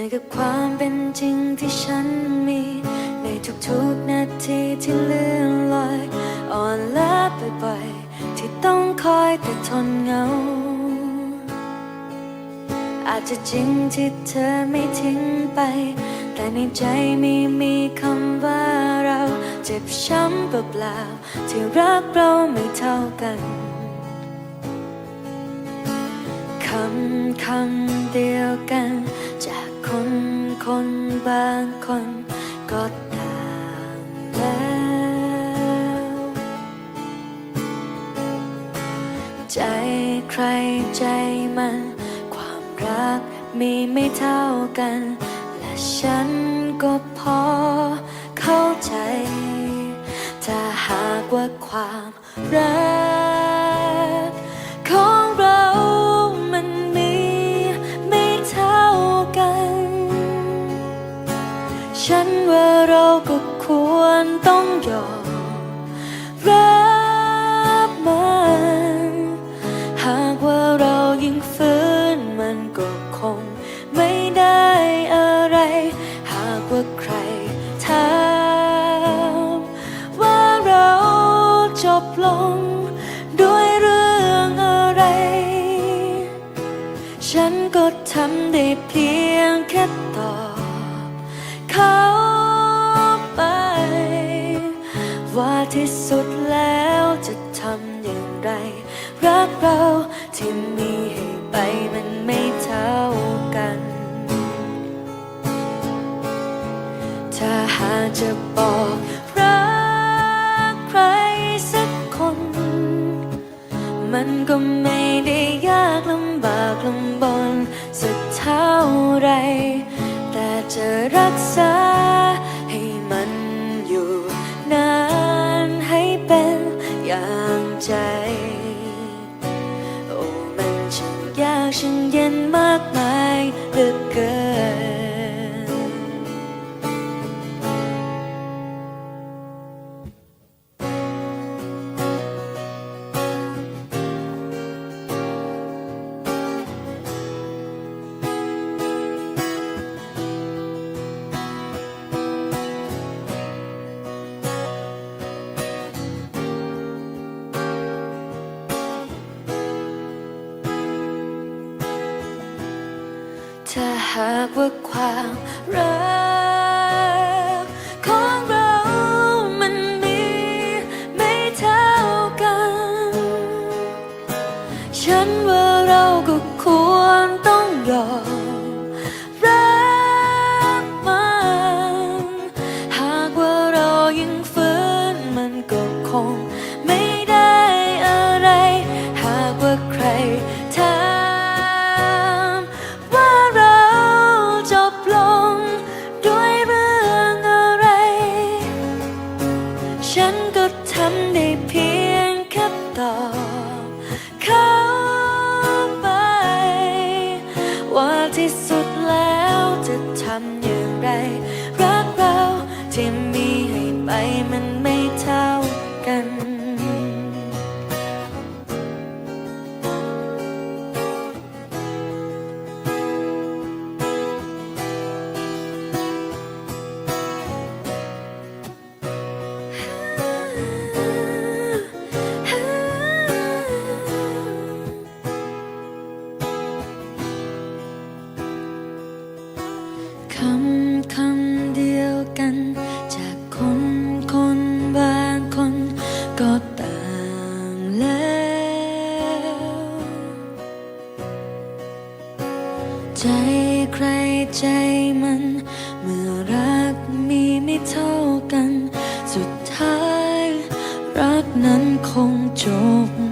อยกับความเป็นจริงที่ฉันมี ในทุกๆนาทีที่เลื่อนลอยอ่อนล้าไปบ่อยๆที่ต้องคอยแต่ทนเหงา อาจจะจริงที่เธอไม่ทิ้งไป แต่ในใจไม่มีคำว่าเราเจ็บช้ำเปล่าๆที่รักเราไม่เท่ากันคำคำเดียวกัน บางคนก็ต่างแล้ว ใจใครใจมัน ความรักมีไม่เท่ากัน และฉันก็พอเข้าใจ ถ้าหากว่าความรัก ต้ ที่สุดแล้วจะทำอย่างไร รักเราที่มีให้ไปมันไม่เท่ากัน ถ้าหากจะบอกรักใครสักคน มันก็ไม่ได้ยากลำบากลำบนสักเท่าไร แต่จะรักษา ช่างเย็นมากมายเหลือเกิน ถ้าหากว่าความรักของเรามันมีไม่เท่ากัน ฉันว่าเราก็ควรต้องยอมรับมัน หากว่าเรายังฝืนมันก็คง ที่สุดแล้วจะทำอย่างไร รักเราที่มีให้ไปมันไม่เท่า ใจใครใจมัน เมื่อรักมีไม่เท่ากัน สุดท้าย รักนั้นคงจบ